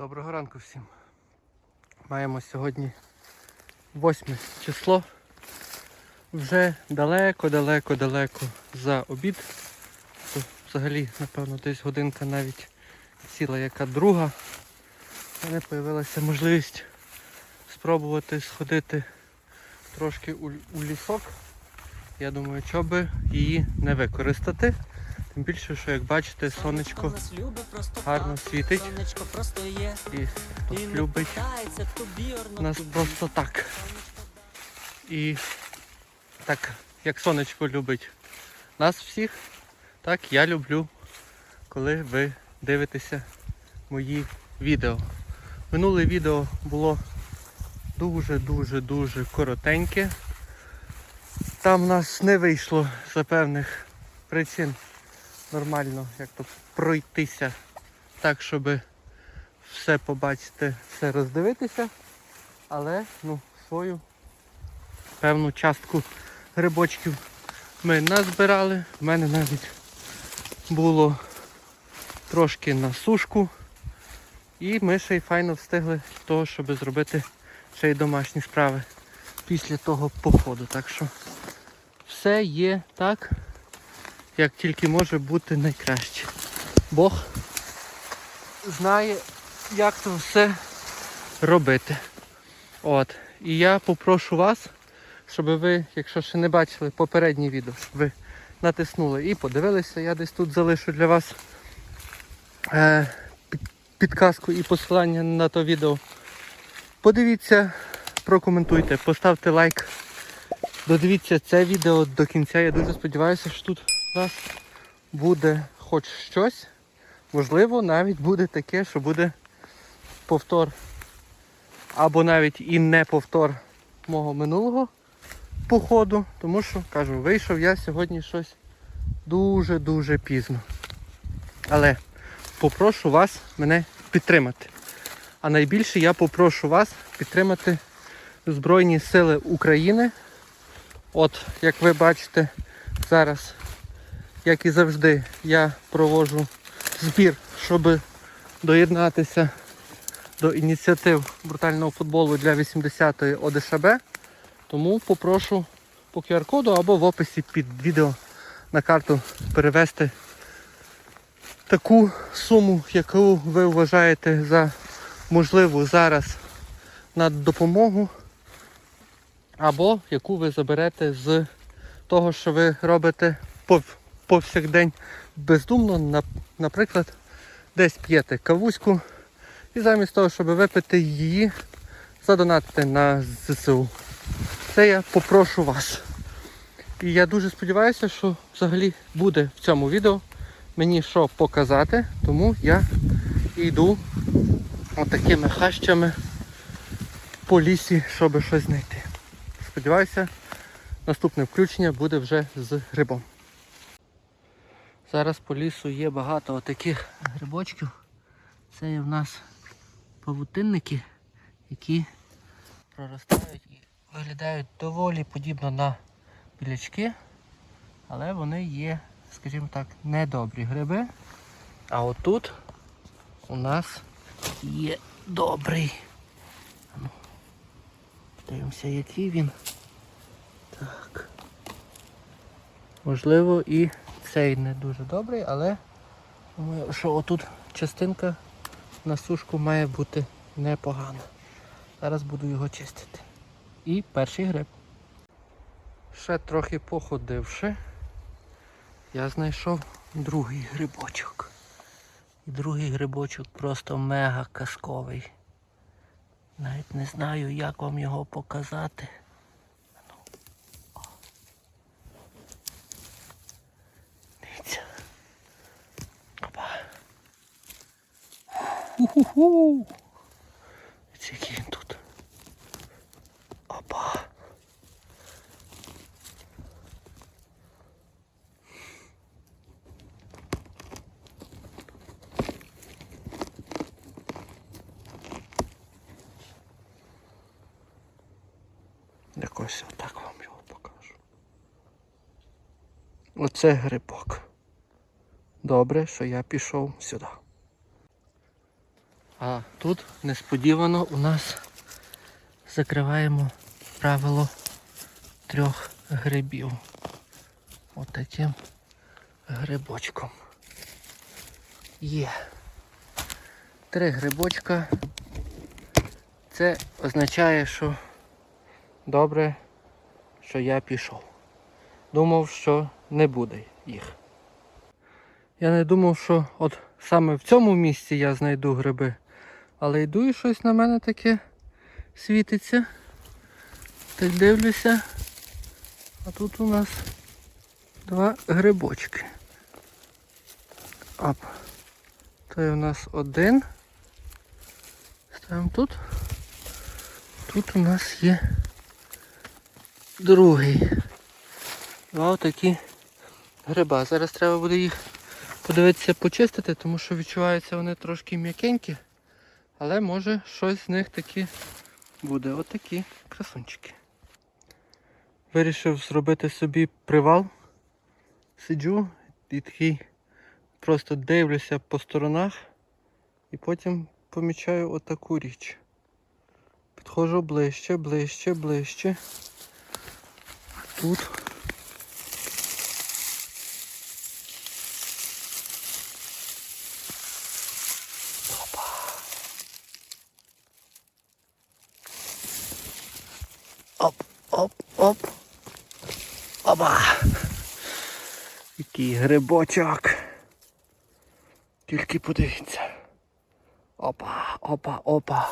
Доброго ранку всім. Маємо сьогодні 8 число. Вже далеко-далеко-далеко за обід. Взагалі, напевно, десь годинка навіть ціла яка друга. У мене з'явилася можливість спробувати сходити трошки у, у лісок. Я думаю, що би її не використати. Тим більше, що як бачите, сонечко гарно світить. Сонечко просто є. і хто І любить нас просто так. І так, як сонечко любить нас всіх, так я люблю, коли ви дивитеся мої відео. Минуле відео було дуже-дуже-дуже коротеньке. Там в нас не вийшло за певних причин нормально як то пройтися так, щоб все побачити, все роздивитися. Але ну, свою певну частку грибочків ми назбирали. У мене навіть було трошки на сушку. І ми ще й файно встигли того, щоб зробити ще й домашні справи після того походу. Так що все є так, як тільки може бути найкраще. Бог знає, як це все робити. От. І я попрошу вас, щоб ви, якщо ще не бачили попереднє відео, щоб ви натиснули і подивилися. Я десь тут залишу для вас е, підказку і посилання на то відео. Подивіться, прокоментуйте, поставте лайк. Додивіться це відео до кінця. Я дуже сподіваюся, що тут нас буде хоч щось. Можливо, навіть буде таке, що буде повтор. Або навіть і не повтор мого минулого походу. Тому що, кажу, вийшов я сьогодні щось дуже-дуже пізно. Але попрошу вас мене підтримати. А найбільше я попрошу вас підтримати Збройні Сили України. От, як ви бачите, зараз, як і завжди, я проводжу збір, щоб доєднатися до ініціатив брутального футболу для 80-ї ОДШБ. Тому попрошу по QR-коду або в описі під відео на карту перевести таку суму, яку ви вважаєте за можливу зараз на допомогу, або яку ви заберете з того, що ви робите пов- повсякдень бездумно, наприклад, десь п'єте кавуську і замість того, щоб випити її, задонатити на ЗСУ. Це я попрошу вас. І я дуже сподіваюся, що взагалі буде в цьому відео мені що показати, тому я йду отакими хащами по лісі, щоб щось знайти. Сподіваюся, наступне включення буде вже з грибом. Зараз по лісу є багато отаких грибочків. Це є в нас павутинники, які проростають і виглядають доволі подібно на білячки, але вони є, скажімо так, недобрі гриби. А отут у нас є добрий. Ну, Дивимося, який він. Так. Можливо і цей не дуже добрий, але думаю, що отут частинка на сушку має бути непогана. Зараз буду його чистити. І перший гриб. Ще трохи походивши, я знайшов другий грибочок. Другий грибочок просто мега казковий. Навіть не знаю, як вам його показати. Ану. О. Дивіться. Опа. Ху-ху-ху. Який він тут. Опа. Якось отак вам його покажу. Оце грибок. Добре, що я пішов сюди. А тут несподівано у нас закриваємо правило трьох грибів. Отаким грибочком. Є. Три грибочка. Це означає, що добре, що я пішов. Думав, що не буде їх. Я не думав, що от саме в цьому місці я знайду гриби. Але йду і щось на мене таке світиться. Так дивлюся. А тут у нас два грибочки. Оп. Той у нас один. Ставимо тут. Тут у нас є другий. Два отакі гриба. Зараз треба буде їх подивитися почистити, тому що відчуваються вони трошки м'якенькі. Але може щось з них таки буде. Отакі красунчики. Вирішив зробити собі привал. Сиджу і такий просто дивлюся по сторонах і потім помічаю отаку річ. Підходжу ближче, ближче, ближче. Тут Оп, оп, оп. Оба. Який грибочок. Тільки подивіться. Опа, опа, опа.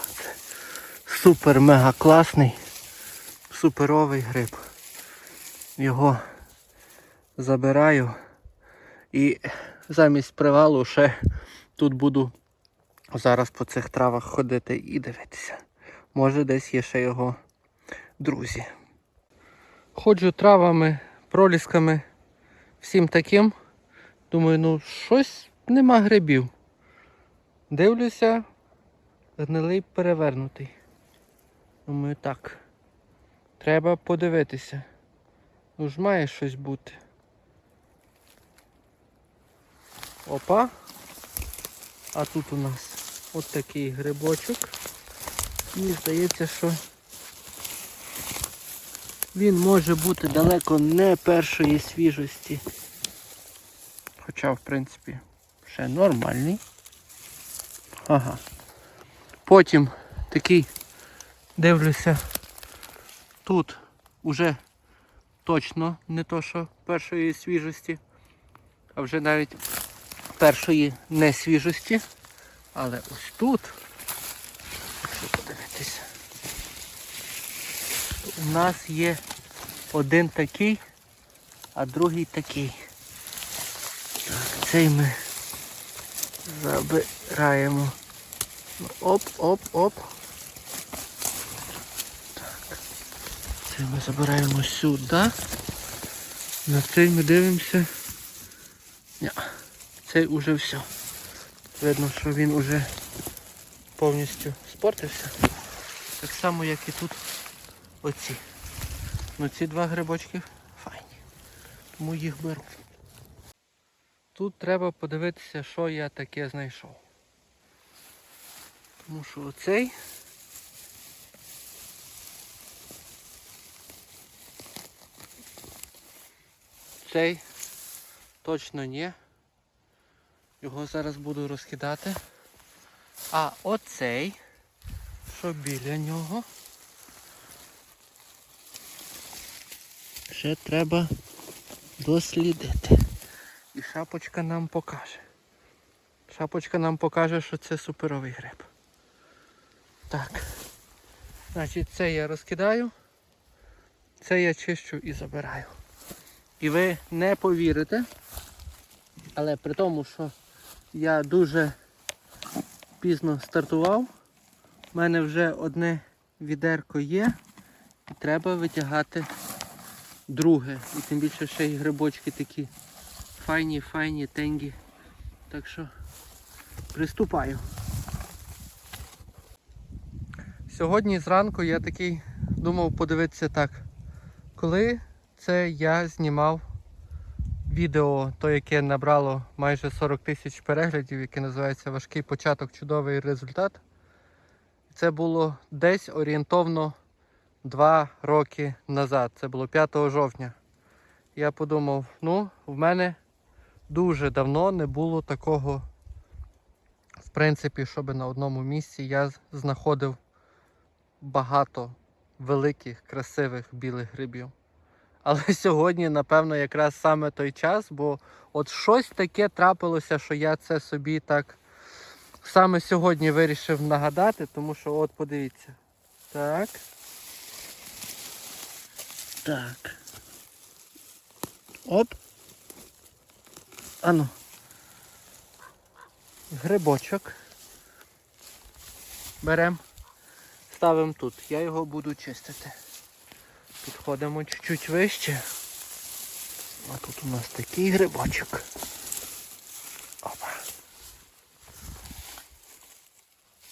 Супер мега класний. Суперовий гриб. Його забираю. І замість привалу ще тут буду зараз по цих травах ходити і дивитися. Може десь є ще його друзі. Ходжу травами, пролісками, всім таким. Думаю, ну щось нема грибів. Дивлюся, гнилий перевернутий. Думаю, так. Треба подивитися. Ну ж має щось бути. Опа. А тут у нас от такий грибочок. Мені здається, що він може бути далеко не першої свіжості. Хоча, в принципі, ще нормальний. Ага. Потім такий дивлюся. Тут уже точно не то, що першої свіжості, а вже навіть першої не свіжості. Але ось тут, якщо подивитися, у нас є один такий, а другий такий. Так, цей ми забираємо. Ну, Оп, оп, оп. Так. Цей ми забираємо сюди. На цей ми дивимося. Ня, цей уже все. Видно, що він уже повністю спортився. Так само, як і тут оці. Ну ці два грибочки файні. Тому їх беру. Тут треба подивитися, що я таке знайшов. Тому що оцей цей точно ні. Його зараз буду розкидати. А оцей, що біля нього, ще треба дослідити. І шапочка нам покаже. Шапочка нам покаже, що це суперовий гриб. Так. Значить, це я розкидаю, це я чищу і забираю. І ви не повірите, але при тому, що я дуже пізно стартував, в мене вже одне відерко є, і треба витягати друге. І тим більше ще й грибочки такі файні, файні, тенгі. Так що приступаю. Сьогодні зранку я такий думав подивитися так, коли це я знімав відео, то яке набрало майже 40 тисяч переглядів, яке називається Важкий початок, чудовий результат. Це було десь орієнтовно 2 роки назад. Це було 5 жовтня. Я подумав, ну, в мене дуже давно не було такого, в принципі, щоб на одному місці я знаходив багато великих, красивих білих грибів. Але сьогодні, напевно, якраз саме той час, бо от щось таке трапилося, що я це собі так саме сьогодні вирішив нагадати, тому що от подивіться. Так. Так. Оп. Ану. Грибочок. Беремо. Ставимо тут. Я його буду чистити. Підходимо чуть-чуть вище. А тут у нас такий грибочок. Опа.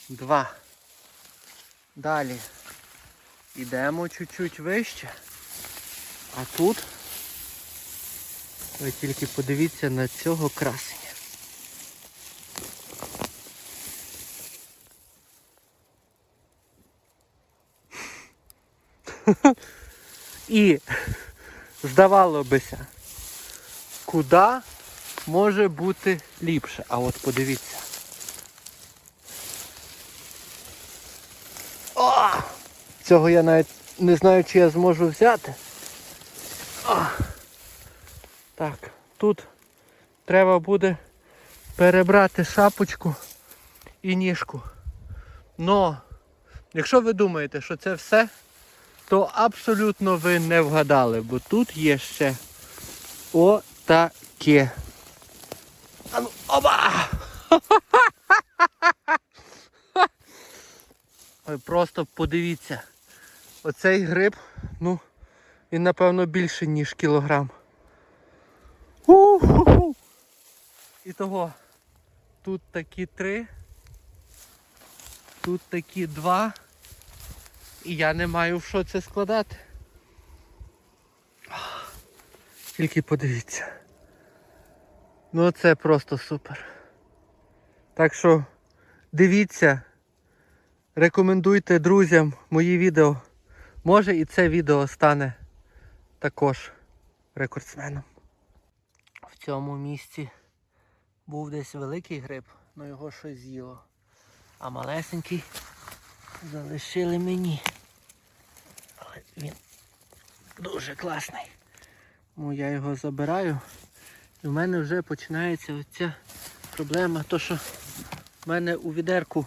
Два. Далі. Йдемо чуть-чуть вище. А тут ви тільки подивіться на цього красення. І здавало бися, куди може бути ліпше. А от подивіться. О! Цього я навіть не знаю, чи я зможу взяти. Так, тут треба буде перебрати шапочку і ніжку. Но, якщо ви думаєте, що це все, то абсолютно ви не вгадали, бо тут є ще отаке. Ану, оба! Ой, просто подивіться. Оцей гриб, ну, він напевно більше, ніж кілограм. У-ху-ху. І того. Тут такі три. Тут такі два. І я не маю в що це складати. Тільки подивіться. Ну це просто супер. Так що дивіться, рекомендуйте друзям мої відео. Може і це відео стане також рекордсменом. В цьому місці був десь великий гриб, але його щось з'їло. А малесенький залишили мені. Але він дуже класний. Тому я його забираю. І в мене вже починається оця проблема, то що в мене у відерку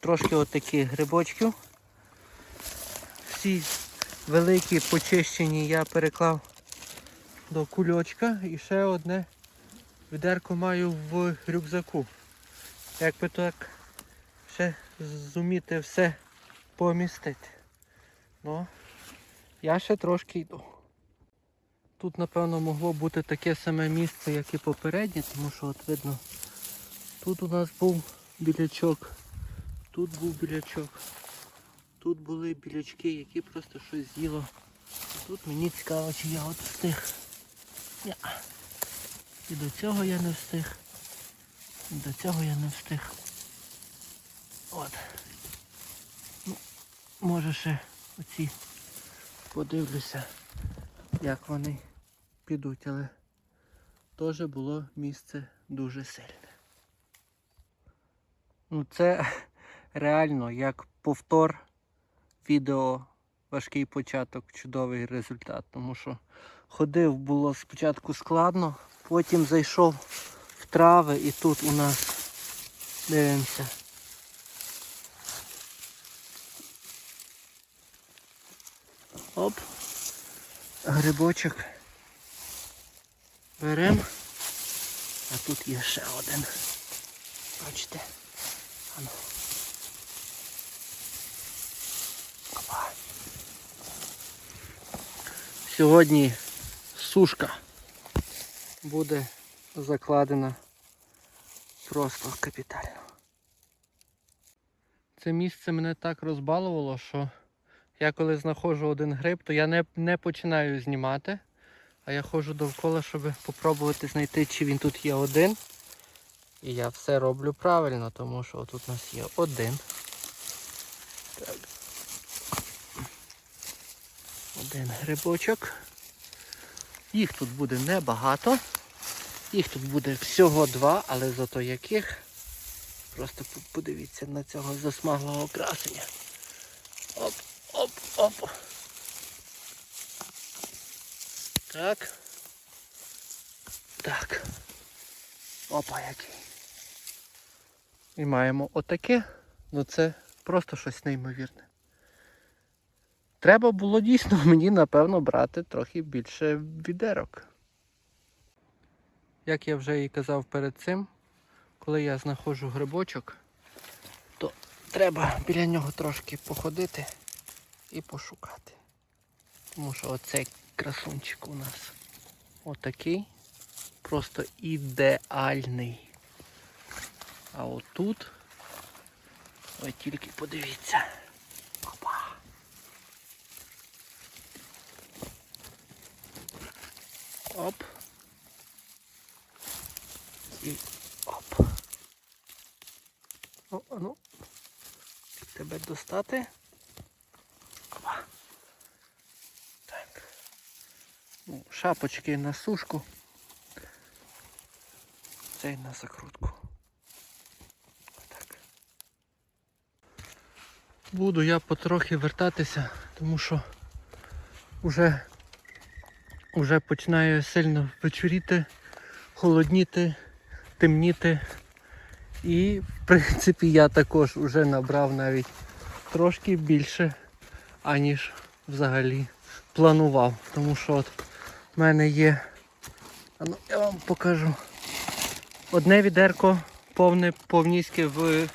трошки отаких грибочків. Всі великі почищені я переклав до кульочка і ще одне відерко маю в рюкзаку. Як би так ще зуміти все помістити. Ну, я ще трошки йду. Тут, напевно, могло бути таке саме місце, як і попереднє, тому що от видно, тут у нас був білячок, тут був білячок, тут були білячки, які просто щось з'їло. Тут мені цікаво, чи я от встиг. Ня. І до цього я не встиг. І до цього я не встиг. От. Ну, може ще оці подивлюся, як вони підуть, але теж було місце дуже сильне. Ну це реально як повтор відео важкий початок, чудовий результат. Тому що ходив було спочатку складно, потім зайшов в трави і тут у нас дивимося. Оп. Грибочок. Берем. А тут є ще один. Бачите? Ану. Опа. Сьогодні сушка буде закладена просто капітально. Це місце мене так розбалувало, що я коли знаходжу один гриб, то я не, не починаю знімати, А я ходжу довкола, щоб спробувати знайти, чи він тут є один. І я все роблю правильно, тому що тут у нас є один. Один грибочок. Їх тут буде небагато. Їх тут буде всього два, але зато яких. Просто подивіться на цього засмаглого красення. Оп, оп, оп. Так. Так. Опа, який. І маємо отаке. Ну це просто щось неймовірне. Треба було дійсно мені, напевно, брати трохи більше відерок. Як я вже і казав перед цим, коли я знаходжу грибочок, то треба біля нього трошки походити і пошукати. Тому що оцей красунчик у нас отакий, просто ідеальний. А отут, ви тільки подивіться. Оп. І оп. О, а ну. Тебе достати. Опа. Так. Ну, шапочки на сушку. Цей на закрутку. Так. Буду я потрохи вертатися, тому що вже, вже починає сильно вечоріти, холодніти, темніти. І в принципі я також вже набрав навіть трошки більше, аніж взагалі планував. Тому що от в мене є. А ну, я вам покажу. Одне відерко повне повністю в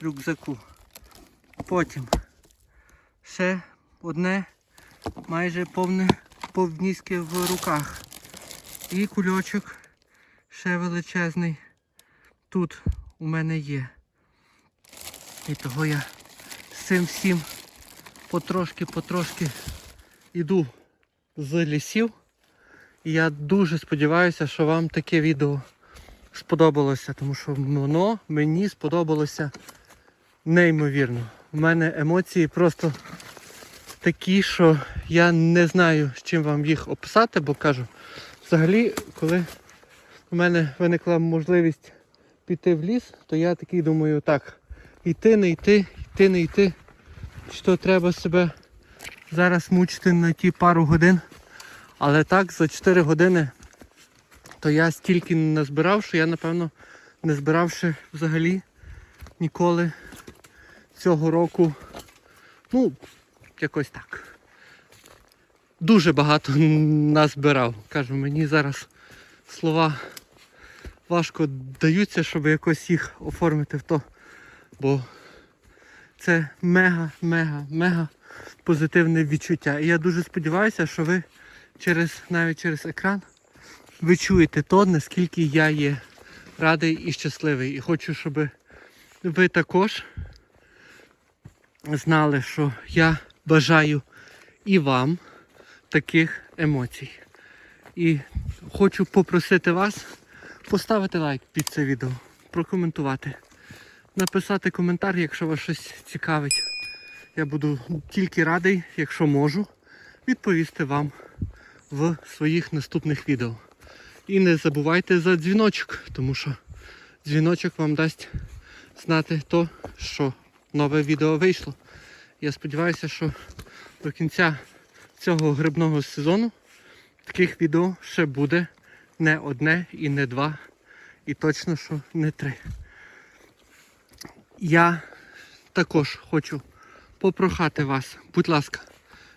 рюкзаку. Потім ще одне майже повне повністю в руках. І кульочок ще величезний. Тут у мене є. І того я з цим всім потрошки-потрошки іду з лісів. І я дуже сподіваюся, що вам таке відео сподобалося, тому що воно мені сподобалося неймовірно. У мене емоції просто такі, що я не знаю, з чим вам їх описати, бо кажу, взагалі, коли у мене виникла можливість піти в ліс, то я такий думаю, так, йти, не йти, йти, не йти. Що треба себе зараз мучити на ті пару годин. Але так, за 4 години то я стільки не назбирав, що я, напевно, не збиравши взагалі ніколи цього року. Ну, якось так. Дуже багато назбирав. Кажу, мені зараз слова важко даються, щоб якось їх оформити в то. Бо це мега, мега, мега позитивне відчуття. І я дуже сподіваюся, що ви через навіть через екран ви чуєте то, наскільки я є радий і щасливий. І хочу, щоб ви також знали, що я бажаю і вам таких емоцій. І хочу попросити вас поставити лайк під це відео, прокоментувати, написати коментар, якщо вас щось цікавить. Я буду тільки радий, якщо можу, відповісти вам в своїх наступних відео. І не забувайте за дзвіночок, тому що дзвіночок вам дасть знати то, що нове відео вийшло. Я сподіваюся, що до кінця цього грибного сезону таких відео ще буде не одне і не два, і точно, що не три. Я також хочу попрохати вас, будь ласка,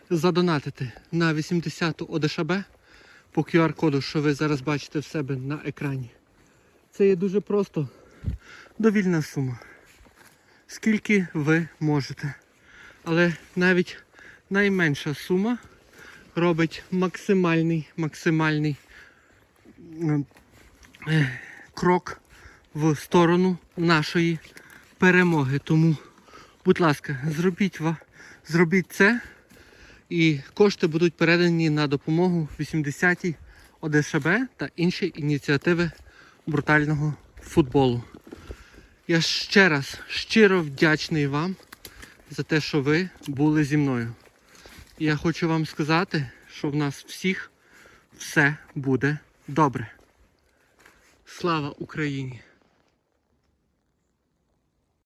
задонатити на 80 ОДШБ по QR-коду, що ви зараз бачите в себе на екрані. Це є дуже просто довільна сума. Скільки ви можете. Але навіть найменша сума робить максимальний, максимальний е, крок в сторону нашої перемоги. Тому, будь ласка, зробіть, зробіть це і кошти будуть передані на допомогу 80-й ОДШБ та інші ініціативи брутального футболу. Я ще раз щиро вдячний вам за те, що ви були зі мною. Я хочу вам сказати, що в нас всіх все буде добре. Слава Україні!